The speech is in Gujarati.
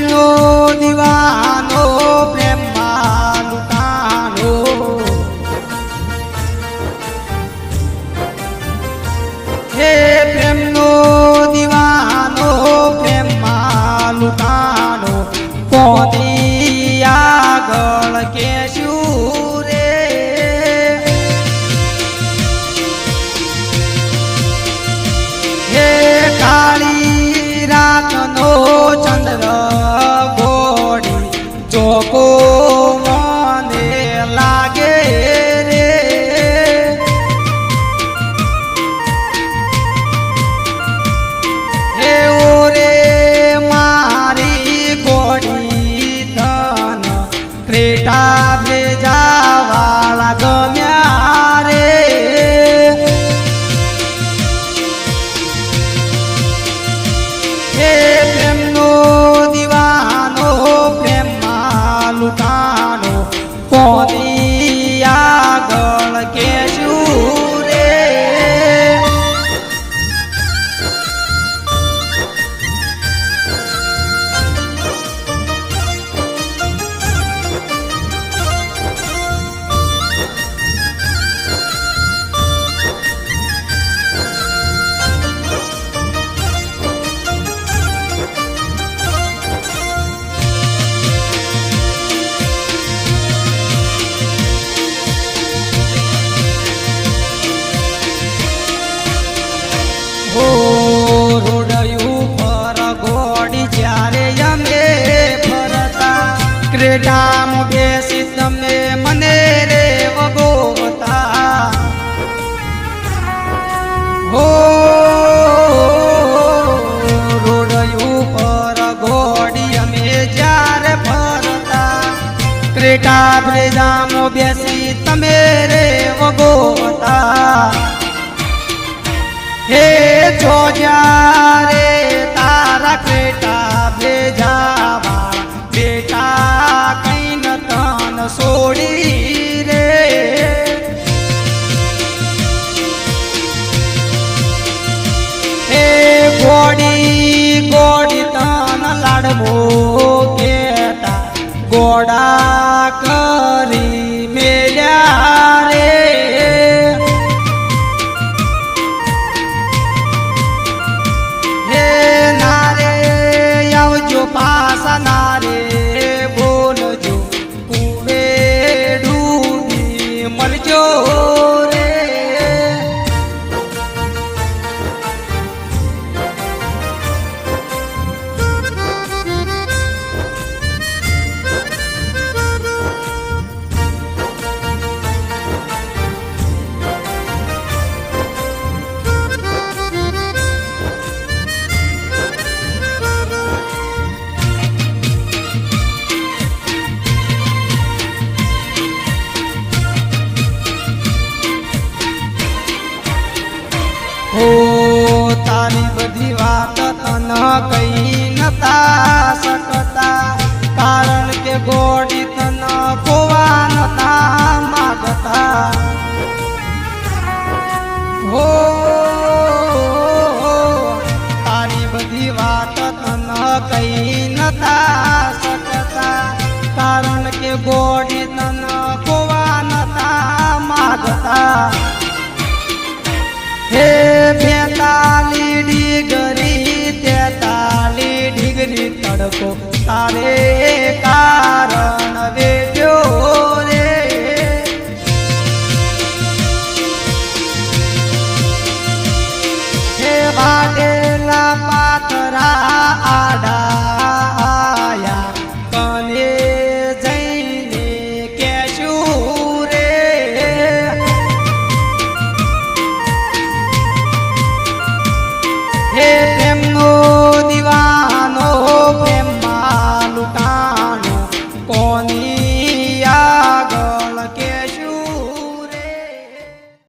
કર્યો દિવા ક્રેટામાં બેસી તમે મને રે વગોતા હો રોડ ઉપર ઘોડી અમે જ્યારે ફરતા ક્રેટા બ્રેજામાં બેસી તમે રે વગોતા હે જો છોડી રે હે ગોડી ગોડી તન લાડવો કેતા ગોડા કરી તન કહી નતા શકતા. કારણ કે ગોડિત ન ખોવા નતા માગતા. હો તારી બધી વાત ન કહી નતા શકતા. કારણ કે ગોડી તડકો તારે વેઠ